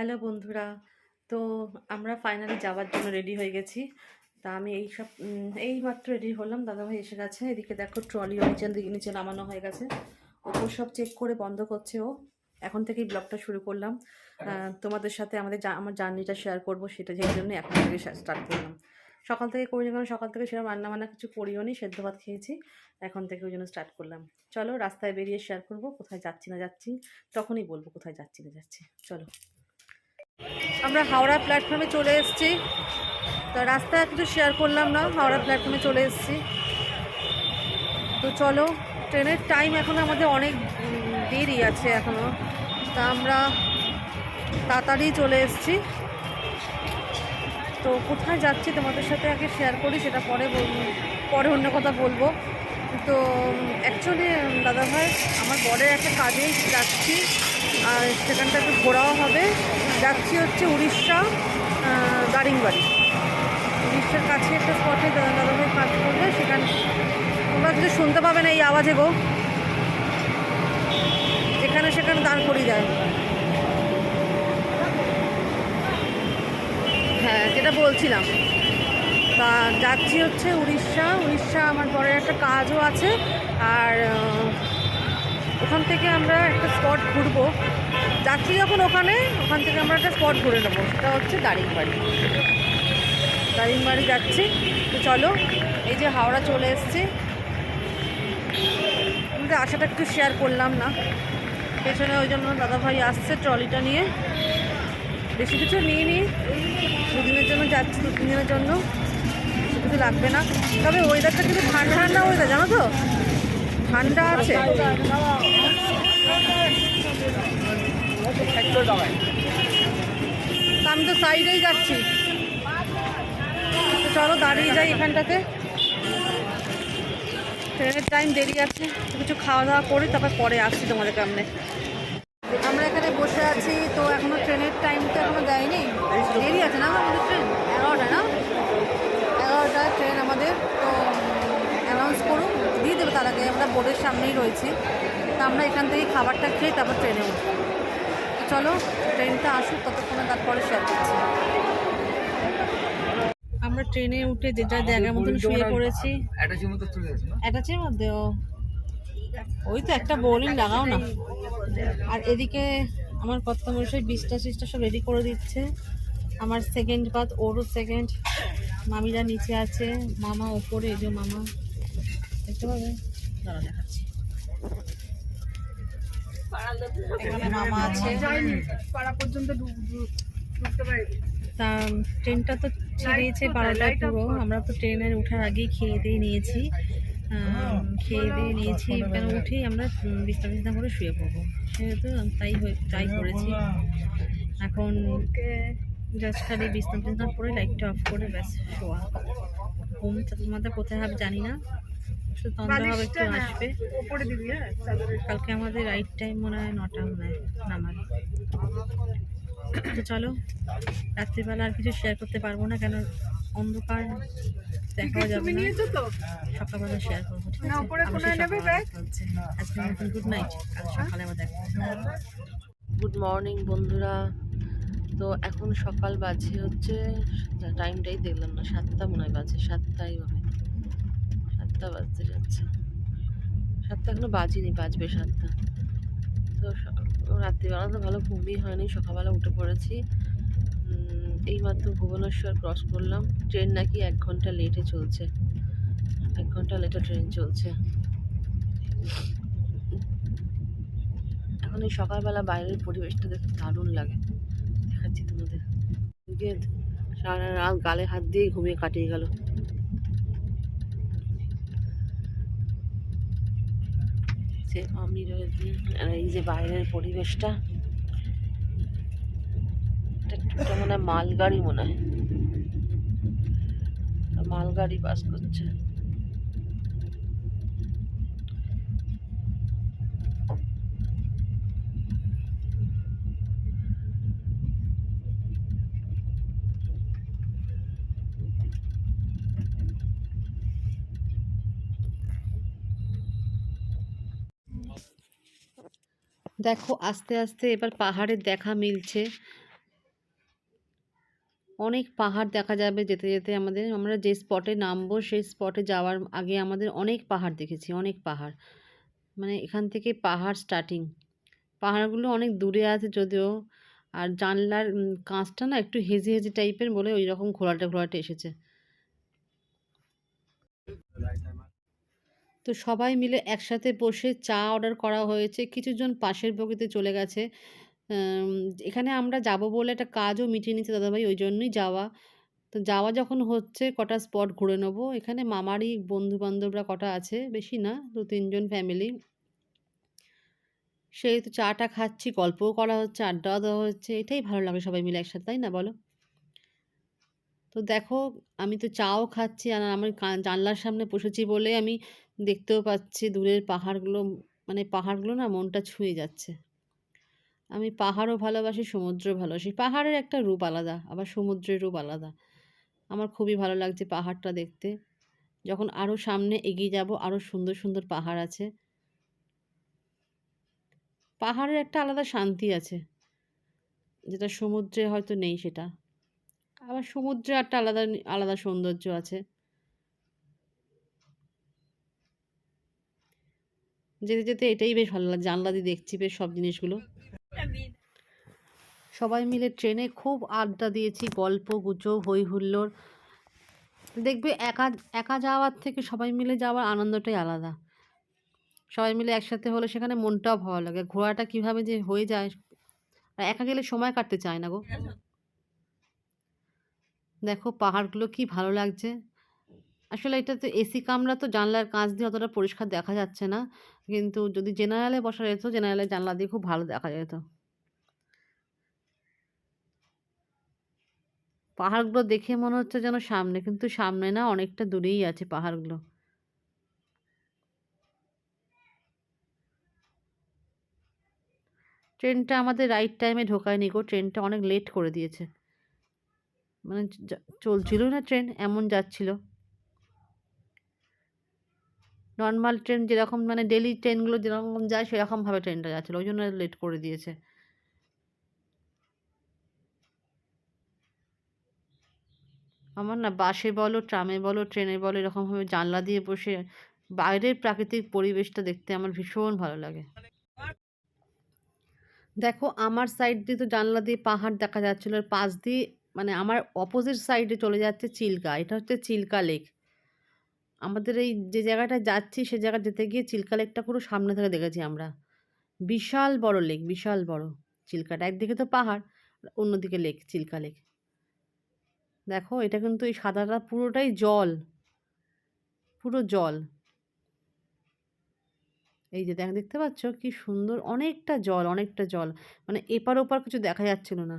Hello বন্ধুরা, তো আমরা ফাইনালি যাওয়ার জন্য রেডি হয়ে গেছি। তা আমি এই সব এই মাত্র রেডি হলাম। দাদাভাই এসে গেছে। এদিকে দেখো ট্রলিও নিচে দিকে নিচে নামানো হয়ে গেছে। ওপর সব চেক করে বন্ধ করছে ও। এখন থেকেই ব্লগটা শুরু করলাম। তোমাদের সাথে আমাদের যা- আমার জার্নিটা শেয়ার করব সেটা যেই জন্য এখন থেকে স্টার্ট করলাম। সকাল থেকে করিনি কারণ সকাল থেকে সেরকম রান্না বান্না কিছু করিও নি, সেদ্ধ ভাত খেয়েছি। এখন থেকে ওই জন্য স্টার্ট করলাম। চলো রাস্তায় বেরিয়ে শেয়ার করব, কোথায় যাচ্ছি না যাচ্ছি, তখনই বলব কোথায় যাচ্ছি না যাচ্ছি। চলো। আমরা হাওড়া প্ল্যাটফর্মে চলে এসেছি। তো রাস্তায় কিছু শেয়ার করলাম না, হাওড়া প্ল্যাটফর্মে চলে এসেছি। তো চলো, ট্রেনের টাইম এখন আমাদের অনেক দেরি আছে এখনও তা আমরা তাড়াতাড়ি চলে এসেছি। তো কোথায় যাচ্ছি তোমাদের সাথে আগে শেয়ার করি, সেটা পরে পরে অন্য কথা বলব। তো অ্যাকচুয়ালি দাদাভাই, আমার বরের একটা কাজেই যাচ্ছি, আর সেখানটা একটু ঘোরাও হবে। যাচ্ছি হচ্ছে উড়িষ্যা দারিংবাড়ি উড়িষ্যার কাছে একটা স্পটে দাদাভাই কাজ করবে, সেখানে তোমরা কিছু শুনতে পাবে না এই আওয়াজে গো। যেখানে সেখানে দাঁড় করিয়ে যায় হ্যাঁ যেটা বলছিলাম। তা যাচ্ছি হচ্ছে উড়িষ্যা। উড়িষ্যা আমার বড়ের একটা কাজও আছে। আর ওখান থেকে আমরা একটা স্পট ঘুরবো। যাচ্ছি যখন ওখানে, ওখান থেকে আমরা একটা স্পট ঘুরে নেব। সেটা হচ্ছে দারিংবাড়ি দারিংবাড়ি যাচ্ছি। তো চলো, এই যে হাওড়া চলে এসছি। আমাদের আশাটা একটু শেয়ার করলাম না। পেছনে ওই জন্য দাদাভাই আসছে ট্রলিটা নিয়ে। বেশি কিছু নিয়ে নিই দুদিনের জন্য যাচ্ছি দু তিন দিনের জন্য। কিছু লাগবে না। তবে ওয়েদারটা কিন্তু ঠান্ডা ঠান্ডা ওয়েদার জানো তো? ঠান্ডা আছে। আমি তো সাইডেই যাচ্ছি। চলো দাঁড়িয়ে যাই এখানটাতে। ট্রেনের টাইম দেরি আছে কিছু খাওয়া দাওয়া করি তারপর পরে আসছি তোমাদের সামনে। আমরা এখানে বসে আছি, তো এখনও ট্রেনের টাইম তো এখনও দেয়নি। দেরি আছে না আমাদের ট্রেন? এগারোটা না? এগারোটা ট্রেন আমাদের, তো অ্যানাউন্স করুন, দিয়ে দেবে তার আগে। আমরা বোর্ডের সামনেই রয়েছি। তো আমরা এখান থেকে খাবারটা খেয়ে তারপর ট্রেনে উঠব। চলো ট্রেনটা আসুক ততক্ষণে তারপরে শেয়ার করছি। আমরা ট্রেনে উঠে যে যার জায়গার মতন শুয়ে পড়েছি। অ্যাটাচের ও। ওই তো একটা বোলিং লাগাও না। আর এদিকে আমার কত মশাই বিশটা সিসটা সব রেডি করে দিচ্ছে। আমার সেকেন্ড পাত ওরও সেকেন্ড মামিরা নিচে আছে মামা ওপরে এই যে মামা। দেখতে পাবে? দাঁড়া দেখাচ্ছি। এখানে মামা আছে। পাড়া পর্যন্ত ঢুক- ঢুক- ঢুকতে পারি তা ট্রেনটা তো ছেড়েছে বারোটায় পুরো। আমরা তো ট্রেনের ওঠার আগেই খেয়ে দিয়ে নিয়েছি। খেয়ে দিয়ে নিয়েছি। কেন উঠেই আমরা বিছনা বিছনা করে শুয়ে পড়ব। সেহেতু তাই হয়ে তাই করেছি। এখন জাস্ট খালি বিছনা টিছনা করে লাইটটা অফ করে ব্যাস শোয়া। ঘুম তোমাদের কোথায় হবে জানি না। শুধু তন্দ্রা হবে একটু আসবে। হ্যাঁ? কালকে আমাদের রাইট টাইম মনে হয় নটা মনে হয় নামার। তো চলো রাত্রিবেলা আর কিছু শেয়ার করতে পারব না কেন অন্ধকার দেখাও যাবে না। সকালবেলা শেয়ার করব ঠিক আছে। আজকে গুড নাইট কাল সকালে আবার দেখা গুড মর্নিং বন্ধুরা। তো এখন সকাল বাজে হচ্ছে টাইমটাই দেখলাম না সাতটা মনে হয় বাজে সাতটাই হবে। সাতটা বাজতে যাচ্ছে। সাতটা এখনও বাজিনি, বাজবে সাতটা। তো রাত্রিবেলা তো ভালো ঘুমই হয়নি, সকালবেলা উঠে পড়েছি। এইমাত্র ভুবনেশ্বর ক্রস করলাম। ট্রেন নাকি এক ঘণ্টা লেটে চলছে। এক ঘণ্টা লেটে ট্রেন চলছে। এখন এই সকালবেলা বাইরের পরিবেশটা দেখতে দারুণ লাগে। দেখাচ্ছি তোমাদের। সারা রাত গালে হাত দিয়ে ঘুমিয়ে কাটিয়ে গেল। যে আমি রয়েছি এই যে বাইরের পরিবেশটা। এটা মনে হয় মালগাড়ি মনে হয়। মালগাড়ি বাস করছে। দেখো, আস্তে আস্তে এবার পাহাড়ের দেখা মিলছে। অনেক পাহাড় দেখা যাবে যেতে যেতে আমাদের। আমরা যে স্পটে নামবো, সেই স্পটে যাওয়ার আগে আমাদের অনেক পাহাড় দেখেছি, অনেক পাহাড়। মানে এখান থেকে পাহাড় স্টার্টিং পাহাড়গুলো অনেক দূরে আছে যদিও, আর জানলার কাঁচটা না একটু হেজি হেজি টাইপের বলে ওই রকম ঘোলাটে ঘোলাটে এসেছে। তো সবাই মিলে একসাথে বসে চা অর্ডার করা হয়েছে। কিছুজন পাশের বগিতে চলে গেছে। এখানে আমরা যাব বলে একটা কাজও মিটিয়ে নিচ্ছে দাদাভাই, ওই জন্যই যাওয়া। তো যাওয়া যখন হচ্ছে, কটা স্পট ঘুরে নেব। এখানে মামারই বন্ধু বান্ধবরা কটা আছে, বেশি না, দু তিনজন ফ্যামিলি। সেই তো চাটা খাচ্ছি, গল্পও করা হচ্ছে, আড্ডাও দেওয়া হচ্ছে। এটাই ভালো লাগে সবাই মিলে একসাথে, তাই না বলো? তো দেখো, আমি তো চাও খাচ্ছি, আর আমার জানলার সামনে বসেছি বলে আমি দেখতেও পাচ্ছি দূরের পাহাড়গুলো মানে পাহাড়গুলো না মনটা ছুঁয়ে যাচ্ছে। আমি পাহাড়ও ভালোবাসি সমুদ্র ভালোবাসি। পাহাড়ের একটা রূপ আলাদা, আবার সমুদ্রের রূপ আলাদা। আমার খুবই ভালো লাগছে পাহাড়টা দেখতে। যখন আরও সামনে এগিয়ে যাব আরও সুন্দর সুন্দর পাহাড় আছে। পাহাড়ের একটা আলাদা শান্তি আছে, যেটা সমুদ্রে হয়তো নেই সেটা। আবার সমুদ্রে একটা আলাদা আলাদা সৌন্দর্য আছে। যেতে যেতে এটাই বেশ ভালো লাগে জানলা দিয়ে দেখছি বেশ সব জিনিসগুলো। সবাই মিলে ট্রেনে খুব আড্ডা দিয়েছি, গল্প, গুজব হই হুল্লোড়। দেখবে একা একা যাওয়ার থেকে সবাই মিলে যাওয়ার আনন্দটাই আলাদা। সবাই মিলে একসাথে হলে সেখানে মনটাও ভালো লাগে। ঘোরাটা কীভাবে যে হয়ে যায়, আর একা গেলে সময় কাটতে চায় না গো। দেখো পাহাড়গুলো কি ভালো লাগছে। আসলে এটা তো এসি কামরা তো জানলার কাঁচ দিয়ে অতটা পরিষ্কার দেখা যাচ্ছে না। কিন্তু যদি জেনারেলে বসা যেত জেনারেলে জানলা দিয়ে খুব ভালো দেখা যেত। পাহাড়গুলো দেখে মনে হচ্ছে যেন সামনে, কিন্তু সামনে না অনেকটা দূরেই আছে পাহাড়গুলো। ট্রেনটা আমাদের রাইট টাইমে ঢোকায়নি গো, ট্রেনটা অনেক লেট করে দিয়েছে। মানে চলছিল না ট্রেন, এমন যাচ্ছিল। নর্মাল ট্রেন যেরকম মানে ডেলি ট্রেনগুলো যেরকম যায়, সেরকমভাবে ট্রেনটা যাচ্ছিল। ওই জন্য লেট করে দিয়েছে। আমার না বাসে বলো, ট্রামে বলো, ট্রেনে বলো, এরকমভাবে জানলা দিয়ে বসে বাইরের প্রাকৃতিক পরিবেশটা দেখতে আমার ভীষণ ভালো লাগে। দেখো, আমার সাইড দিয়ে তো জানলা দিয়ে পাহাড় দেখা যাচ্ছিল। আর পাশ দিয়ে মানে আমার অপোজিট সাইডে চলে যাচ্ছে চিল্কা। এটা হচ্ছে চিল্কা লেক আমাদের এই যে জায়গাটায় যাচ্ছি, সে জায়গা যেতে গিয়ে চিল্কা লেকটা পুরো সামনে থেকে দেখেছি আমরা। বিশাল বড় লেক, বিশাল বড় চিল্কাটা। একদিকে তো পাহাড়, অন্যদিকে লেক চিল্কা লেক দেখো, এটা কিন্তু এই সাদাটা পুরোটাই জল। পুরো জল। এই যে দেখ, দেখতে পাচ্ছ কি সুন্দর? অনেকটা জল অনেকটা জল। মানে এপার ওপার কিছু দেখা যাচ্ছিল না।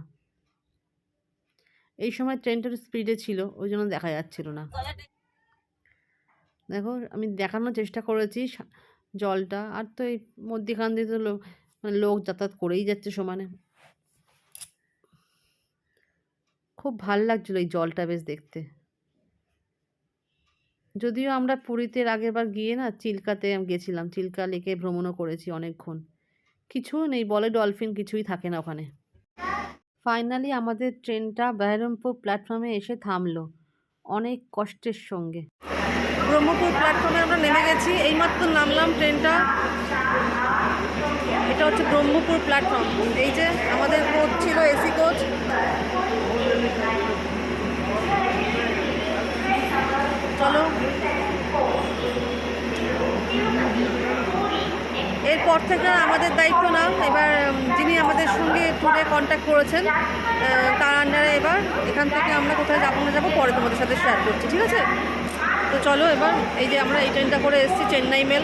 এই সময় ট্রেনটার স্পিডে ছিল, ওই জন্য দেখা যাচ্ছিল না। দেখো আমি দেখানোর চেষ্টা করেছি জলটা। আর তো এই মধ্যিখান দিয়ে তো লোক মানে লোক যাতায়াত করেই যাচ্ছে সমানে। খুব ভালো লাগছিল এই জলটা বেশ দেখতে। যদিও আমরা পুরীতে আগের বার গিয়ে না চিল্কাতে গেছিলাম, চিল্কা লেকে ভ্রমণও করেছি অনেকক্ষণ। কিছু নেই, বলে ডলফিন কিছুই থাকে না ওখানে। ফাইনালি আমাদের ট্রেনটা বেহরমপুর প্ল্যাটফর্মে এসে থামলো, অনেক কষ্টের সঙ্গে। ব্রহ্মপুর প্ল্যাটফর্মে আমরা নেমে গেছি। এইমাত্র নামলাম ট্রেনটা এটা হচ্ছে ব্রহ্মপুর প্ল্যাটফর্ম এই যে আমাদের কোচ ছিল এসি কোচ চলো। এরপর থেকে আমাদের দায়িত্ব না। এবার যিনি আমাদের সঙ্গে ট্যুরে কন্ট্যাক্ট করেছেন তার আন্ডারে এবার এখান থেকে আমরা কোথায় যাব না যাব পরে তোমাদের সাথে শেয়ার করছি, ঠিক আছে? তো চলো এবার, এই যে আমরা এই ট্রেনটা করে এসেছি, চেন্নাই মেল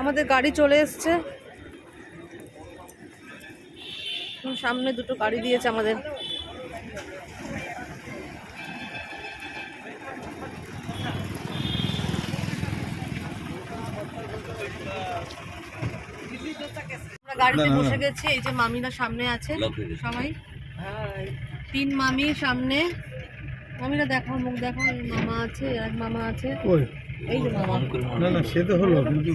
আমাদের গাড়ি চলে এসছে। সামনে দুটো গাড়ি দিয়েছে আমাদের। গাড়িতে বসে। গেছি এই যে মামিরা সামনে আছে সবাই। তিন মামি সামনে। মামিরা দেখো মুখ দেখো মামা আছে এক মামা আছে। এই যে মামা। না না সে তো হলো কিন্তু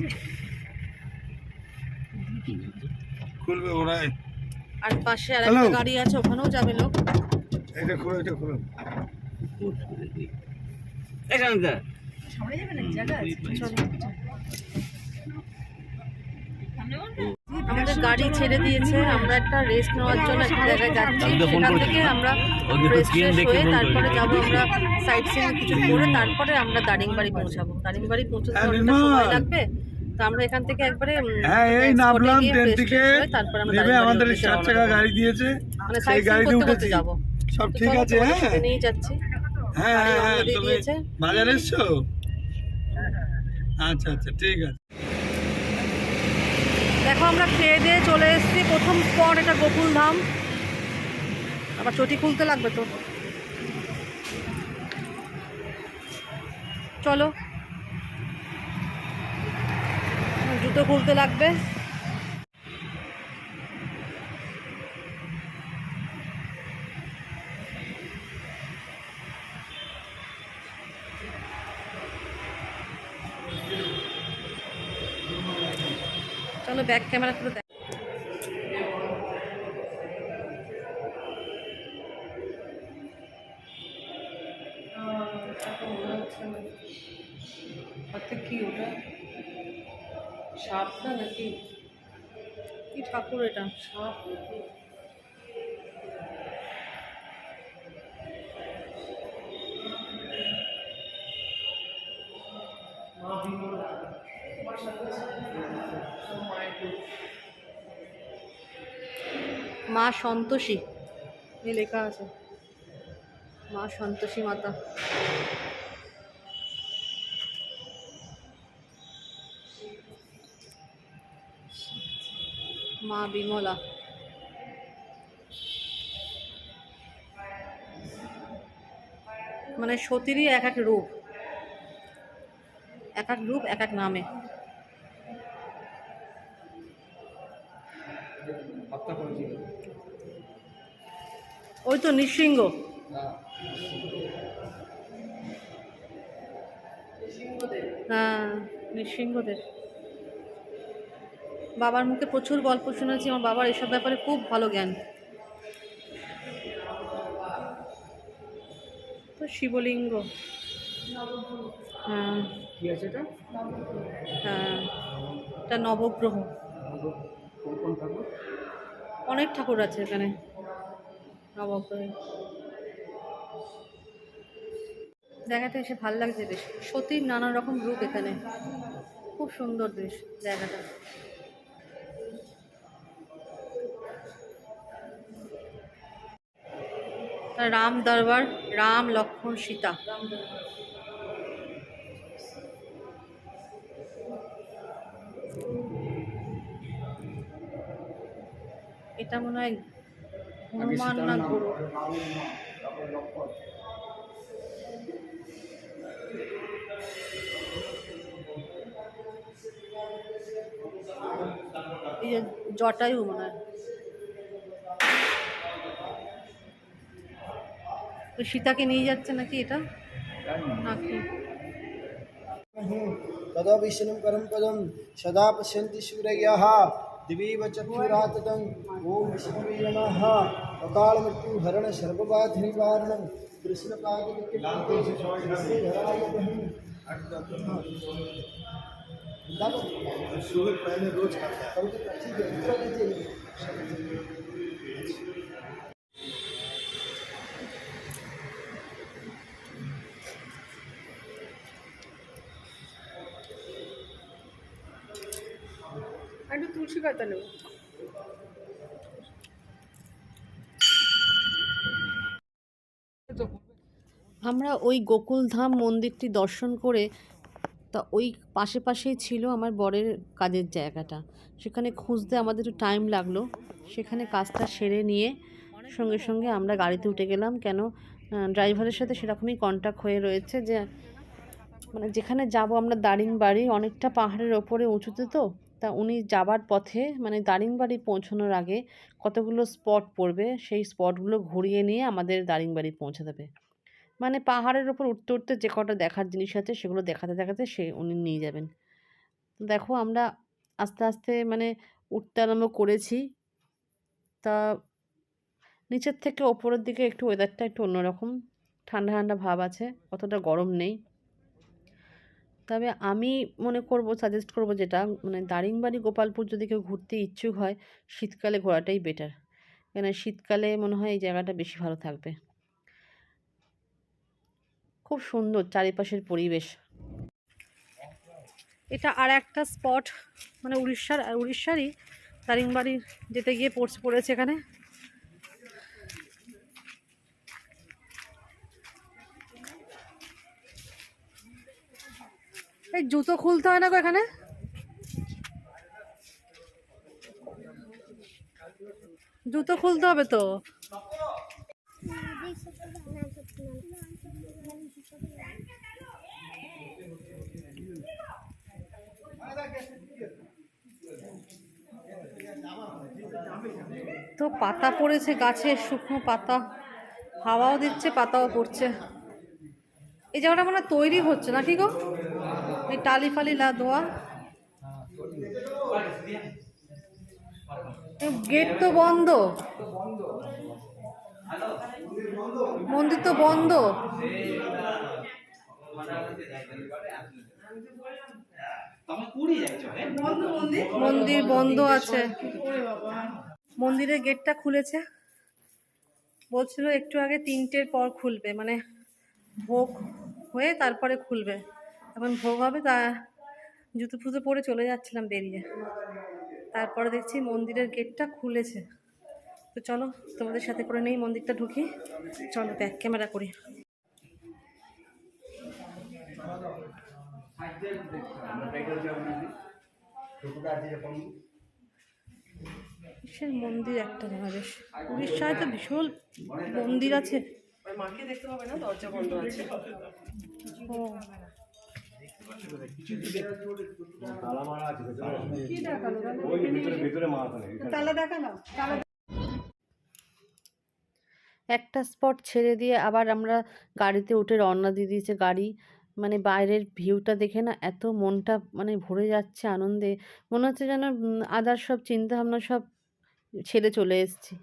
খুলবে ওরাই আর পাশে আর একটা গাড়ি আছে ওখানেও যাবে লোক। এটা খুলো এটা খুলো। সামনে যাবে না জায়গা আছে? আমাদের গাড়ি ছেড়ে দিয়েছে আমরা একটা রেস্ট নেওয়ার জন্য একটা জায়গায় যাচ্ছি। সেখান থেকে আমরা ফ্রেশ ফ্রেশ হয়ে তারপরে যাব আমরা সাইড সিন কিছু করে তারপরে আমরা দারিংবাড়ি পৌঁছাবো। দারিংবাড়ি পৌঁছতে অনেকটা সময় লাগবে। তো আমরা এখান থেকে একবারে হ্যাঁ এই নামলাম ট্রেন থেকে। তারপরে আমরা নেমে আমাদের উদ্দেশ্যে চাকা গাড়ি দিয়েছে। মানে সেই গাড়িতে করতে করতে উঠেছি। যাব। সব তো ঠিক চলো, আছে হ্যাঁ। নিয়ে যাচ্ছি। হ্যাঁ হ্যাঁ তুমি। বাজারে এসছো? আচ্ছা আচ্ছা ঠিক আছে। দেখো আমরা খেয়ে দিয়ে চলে এসেছি। প্রথম স্পট এটা গোকুল ধাম। আবার চটি খুলতে লাগবে তো। চলো। জুতো খুলতে লাগবে। চলো ব্যাক ক্যামেরা করে সাপ নাকি কি ঠাকুর এটা? সাপ মা সন্তোষী। লেখা আছে। মা সন্তোষী মাতা। মা বিমলা। মানে সতীরই এক এক রূপ। এক এক রূপ এক এক নামে। ওই তো নৃসিংহ। হ্যাঁ নৃসিংহদের। বাবার মুখে প্রচুর গল্প শুনেছি আমার বাবার এসব ব্যাপারে খুব ভালো জ্ঞান। তো শিবলিঙ্গ। হ্যাঁ। কি আছে এটা? হ্যাঁ। এটা নবগ্রহ। অনেক ঠাকুর আছে এখানে। নবগ্রহে। জায়গাটা এসে ভালো লাগছে বেশ। সতীর নানা রকম রূপ এখানে। খুব সুন্দর বেশ জায়গাটা। রাম দরবার রাম লক্ষ্মণ সীতা। এটা মনে হয় হনুমান না গুরু? জটায়ু মনে হয়। ওই সীতাকে নিয়ে যাচ্ছে নাকি এটা নাকি तदा विष्णुं परं पदं सदा पश्यन्ति सूरयः दिवीव चक्षुराततं ॐ विष्णवे नमः अकालमृत्युहरण सर्वबाधनिवारणं कृष्णपाद আর পাতা নেব। আমরা ওই গোকুলধাম মন্দিরটি দর্শন করে তা ওই পাশে পাশেই ছিল আমার বরের কাজের জায়গাটা। সেখানে খুঁজতে আমাদের একটু টাইম লাগল। সেখানে কাজটা সেরে নিয়ে সঙ্গে সঙ্গে আমরা গাড়িতে উঠে গেলাম। কেন ড্রাইভারের সাথে সেরকমই কন্ট্যাক্ট হয়ে রয়েছে যে মানে যেখানে যাব আমরা দারিংবাড়ি অনেকটা পাহাড়ের ওপরে উঁচুতে তো তা উনি যাবার পথে মানে দারিংবাড়ি পৌঁছানোর আগে কতগুলো স্পট পড়বে, সেই স্পটগুলো ঘুরিয়ে নিয়ে আমাদের দারিংবাড়ি পৌঁছে দেবে মানে পাহাড়ের ওপর উঠতে উঠতে যে কটা দেখার জিনিস আছে সেগুলো দেখাতে দেখাতে সে উনি নিয়ে যাবেন। দেখো আমরা আস্তে আস্তে মানে উঠতে আরম্ভ করেছি। তা নিচের থেকে ওপরের দিকে একটু ওয়েদারটা একটু অন্যরকম। ঠান্ডা ঠান্ডা ভাব আছে, অতটা গরম নেই। তবে আমি মনে করব সাজেস্ট করব যেটা মানে দারিংবাড়ি গোপালপুর যদি কেউ ঘুরতে ইচ্ছুক হয়, শীতকালে ঘোরাটাই বেটার কেন শীতকালে মনে হয় এই জায়গাটা বেশি ভালো থাকবে। খুব সুন্দর চারিপাশের পরিবেশ। এটা আর একটা স্পট মানে উড়িষ্যার, উড়িষ্যারই দারিংবাড়ি যেতে গিয়ে পড়ছে, পড়েছে এখানে। এই জুতো খুলতে হয় না গো এখানে? জুতো খুলতে হবে তো। তো পাতা পড়েছে গাছে, শুকনো পাতা। হাওয়াও দিচ্ছে, পাতাও পড়ছে। এই জায়গাটা মানে তৈরি হচ্ছে নাকি গো? টালি ফালি লা দোয়া গেট তো বন্ধ। মন্দির তো বন্ধ। মন্দির বন্ধ আছে। মন্দিরের গেটটা খুলেছে। বলছিল একটু আগে তিনটের পর খুলবে মানে ভোগ হয়ে তারপরে খুলবে। এখন ভোগ হবে তা জুতো ফুতো পরে চলে যাচ্ছিলাম বেরিয়ে। তারপরে দেখছি মন্দিরের গেটটা খুলেছে। তো চলো তোমাদের সাথে করে নেই মন্দিরটা ঢুকি। চলো ব্যাক ক্যামেরা করি। কিসের মন্দির একটা জানা বেশ। উড়িষ্যায় তো ভীষণ মন্দির আছে। মাকে দেখতে পাবে না? দরজা বন্ধ আছে। ও একটা স্পট ছেড়ে দিয়ে আবার আমরা গাড়িতে উঠে রওনা দিয়ে দিয়েছে গাড়ি। মানে বাইরের ভিউটা দেখে না এত মনটা মানে ভরে যাচ্ছে আনন্দে। মনে হচ্ছে যেন আদার সব চিন্তা ভাবনা সব ছেড়ে চলে এসেছি।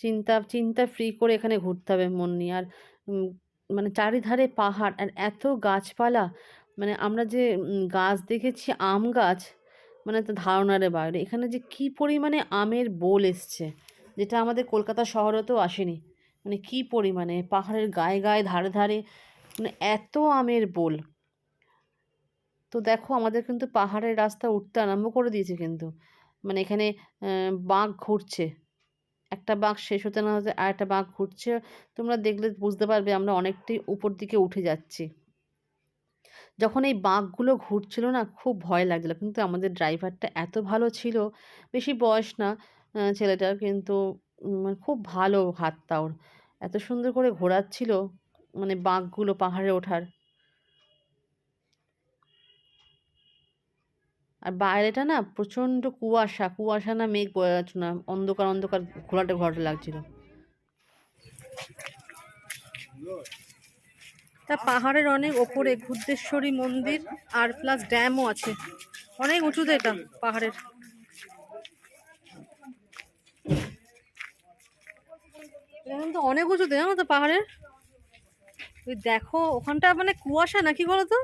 চিন্তা চিন্তা ফ্রি করে এখানে ঘুরতে হবে মন নিয়ে। আর মানে চারিধারে পাহাড় আর এত গাছপালা। মানে আমরা যে গাছ দেখেছি, আম গাছ মানে তো ধারণার বাইরে। এখানে যে কি পরিমাণে আমের বোল এসছে, যেটা আমাদের কলকাতা শহরেতেও আসেনি। মানে কি পরিমাণে, পাহাড়ের গায়ে গায়ে, ধারে ধারে মানে এত আমের বোল। তো দেখো, আমাদের কিন্তু পাহাড়ের রাস্তা উঠতে আরম্ভ করে দিয়েছে কিন্তু। মানে এখানে বাঘ ঘুরছে। একটা বাঘ শেষ হতে না হতে আর একটা বাঘ ঘুরছে। তোমরা দেখলে বুঝতে পারবে আমরা অনেকটাই উপর দিকে উঠে যাচ্ছি। যখন এই বাঘগুলো ঘুরছিল না খুব ভয় লাগছিল। কিন্তু আমাদের ড্রাইভারটা এত ভালো ছিল বেশি বয়স না ছেলেটার কিন্তু উম, খুব ভালো হাতটা ওর। এত সুন্দর করে ঘোরাচ্ছিল মানে বাঘগুলো পাহাড়ে ওঠার। আর বাইরেটা না প্রচণ্ড কুয়াশা কুয়াশা না মেঘ না অন্ধকার অন্ধকার ঘোলাটে ঘোলাটে লাগছিল। তা পাহাড়ের অনেক ওপরে ঘুদ্দেশ্বরী মন্দির আর প্লাস ড্যামও আছে। অনেক উঁচুতে এটা পাহাড়ের। তো অনেক উঁচুতে, জানো তো পাহাড়ের? ওই দেখো, ওখানটা মানে কুয়াশা নাকি বলো তো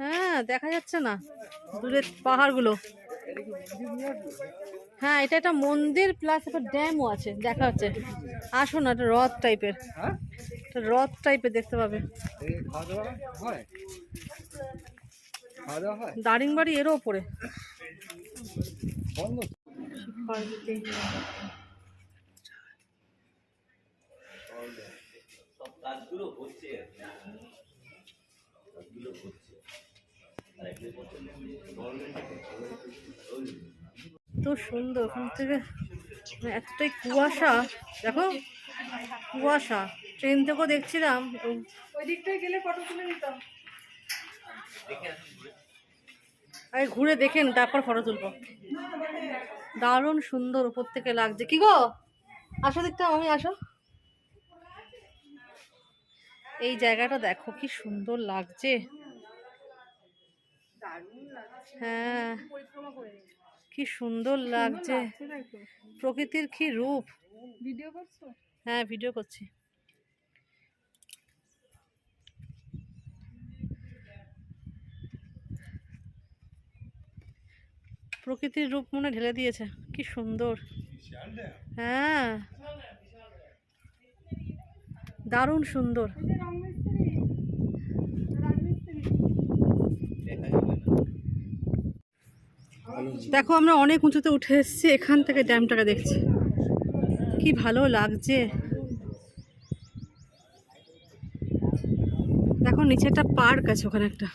হ্যাঁ দেখা যাচ্ছে না দূরের পাহাড়গুলো। হ্যাঁ এটা একটা মন্দির প্লাস একটা ড্যামও আছে, দেখা যাচ্ছে। আসো না একটা হ্রদ টাইপের হ্রদ টাইপের দেখতে পাবে। দারিংবাড়ি এরও ওপরে। তো সুন্দর ওখান থেকে মানে এতটাই কুয়াশা। দেখো কুয়াশা। ট্রেন থেকেও দেখছিলাম ওই দিকটায় গেলে ফটো তুলে নিতাম। আরে ঘুরে দেখেন তারপর ফটো তুলবো। দারুণ সুন্দর উপর থেকে লাগছে। কি গো? আসো দেখতে আমি আসো। এই জায়গাটা দেখো কি সুন্দর লাগছে। হ্যাঁ। কি সুন্দর লাগছে। প্রকৃতির কি রূপ? ভিডিও করছ? হ্যাঁ ভিডিও করছি। প্রকৃতির রূপ মনে ঢেলে দিয়েছে। কি সুন্দর। হ্যাঁ। দারুণ সুন্দর। দেখো, আমরা অনেক উঁচুতে উঠে এসেছি, এখান থেকে ড্যামটাকে দেখছি। কি ভালো লাগছে। দেখো, নিচে একটা পার্ক আছে ওখানে একটা।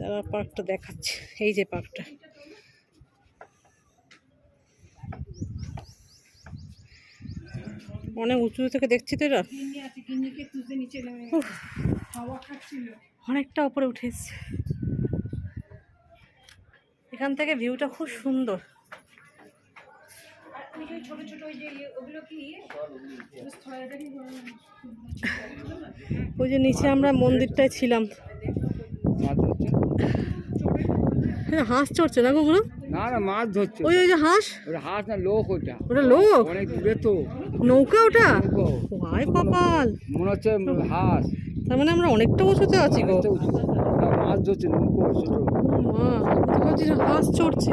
দাঁড়া পার্কটা দেখাচ্ছে। এই যে পার্কটা। অনেক উঁচু থেকে দেখছি তো খাচ্ছিল অনেকটা উপরে উঠে এসেছি। এখান থেকে ভিউটা খুব সুন্দর। ওই যে নিচে আমরা মন্দিরটায় ছিলাম। হ্যাঁ হাঁস চড়ছে না গো ওগুলো? না না মাছ ধরছে। ওই ওই যে হাঁস? ওটা হাঁস না লোক ওটা ওটা লোক? অনেক দূরে তো। নৌকা ওটা। ভাই কপাল। মনে হচ্ছে হাঁস। তার মানে আমরা অনেকটা উঁচুতে আছি গো। মাছ ধরছে নৌকো ছোট। মা যে হাঁস চড়ছে।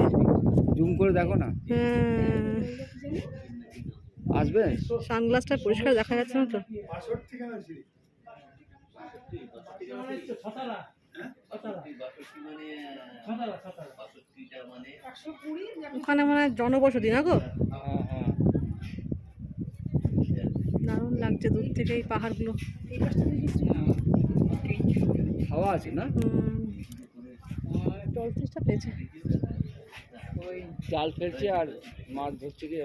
জুম করে দেখো না। হ্যাঁ। আসবে? সানগ্লাসটা পরিষ্কার দেখা যাচ্ছে না তো? ওখানে মানে জনবসতি না গো? হ্যাঁ হ্যাঁ দারুণ লাগছে দূর থেকে এই পাহাড়গুলো হাওয়া আছে না? পেয়েছে। ওই জাল ফেলছে আর মাছ ধরছে কি?